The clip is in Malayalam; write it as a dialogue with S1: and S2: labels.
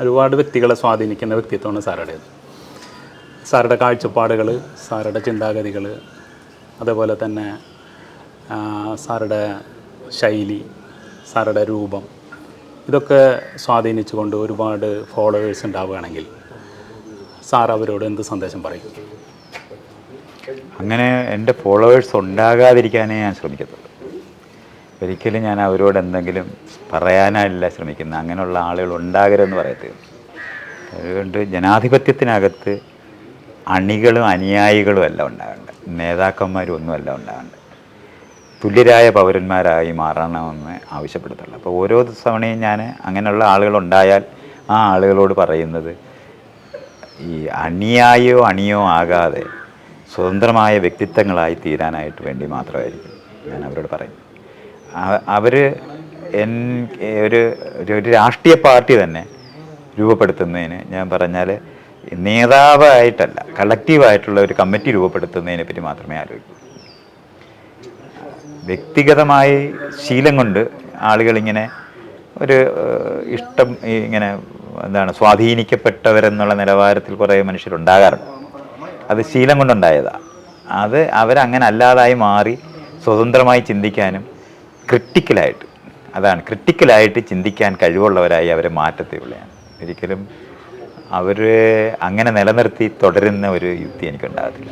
S1: ഒരുപാട് വ്യക്തികളെ സ്വാധീനിക്കുന്ന വ്യക്തിത്വമാണ് സാറുടേത് സാറുടെ കാഴ്ചപ്പാടുകൾ സാറുടെ ചിന്താഗതികൾ അതേപോലെ തന്നെ സാറുടെ ശൈലി സാറുടെ രൂപം ഇതൊക്കെ സ്വാധീനിച്ചുകൊണ്ട് ഒരുപാട് ഫോളോവേഴ്സ് ഉണ്ടാവുകയാണെങ്കിൽ സാർ അവരോട് എന്ത് സന്ദേശം പറയും?
S2: അങ്ങനെ എന്റെ ഫോളോവേഴ്സ് ഉണ്ടാകാതിരിക്കാനേ ഞാൻ ശ്രമിക്കത്തുള്ളൂ. ഒരിക്കലും ഞാൻ അവരോട് എന്തെങ്കിലും പറയാനല്ല ശ്രമിക്കുന്നത് അങ്ങനെയുള്ള ആളുകൾ ഉണ്ടാകരുതെന്ന് പറയത്തില്ല. അതുകൊണ്ട് ജനാധിപത്യത്തിനകത്ത് അണികളും അനുയായികളും അല്ല ഉണ്ടാകേണ്ടത്. നേതാക്കന്മാരും ഒന്നുമല്ല ഉണ്ടാകേണ്ടത്. തുല്യരായ പൗരന്മാരായി മാറണമെന്ന് ആവശ്യപ്പെടുത്തുള്ളൂ. അപ്പോൾ ഓരോ തവണയും ഞാൻ അങ്ങനെയുള്ള ആളുകളുണ്ടായാൽ ആ ആളുകളോട് പറയുന്നത് ഈ അണിയായോ അണിയോ ആകാതെ സ്വതന്ത്രമായ വ്യക്തിത്വങ്ങളായി തീരാനായിട്ട് വേണ്ടി മാത്രമായിരിക്കും ഞാൻ അവരോട് പറയും അവർ ഒരു- ഒരു രാഷ്ട്രീയ പാർട്ടി തന്നെ രൂപപ്പെടുത്തുന്നതിന് ഞാൻ പറഞ്ഞാൽ നേതാവായിട്ടല്ല കളക്റ്റീവായിട്ടുള്ള ഒരു കമ്മിറ്റി രൂപപ്പെടുത്തുന്നതിനെ പറ്റി മാത്രമേ ആലോചിക്കൂ. വ്യക്തിഗതമായി ശീലം കൊണ്ട് ആളുകളിങ്ങനെ ഒരു ഇഷ്ടം ഇങ്ങനെ എന്താണ് സ്വാധീനിക്കപ്പെട്ടവരെന്നുള്ള നിലവാരത്തിൽ കുറേ മനുഷ്യരുണ്ടാകാറുണ്ട്. അത് ശീലം കൊണ്ടുണ്ടായതാണ് അത് അവരങ്ങനെ അല്ലാതായി മാറി സ്വതന്ത്രമായി ചിന്തിക്കാനും ക്രിട്ടിക്കലായിട്ട് അതാണ് ക്രിട്ടിക്കലായിട്ട് ചിന്തിക്കാൻ കഴിവുള്ളവരായി അവരെ മാറ്റത്തേയുള്ളതാണ് ഒരിക്കലും അവർ അങ്ങനെ നിലനിർത്തി തുടരുന്ന ഒരു യുക്തി എനിക്കുണ്ടാകത്തില്ല.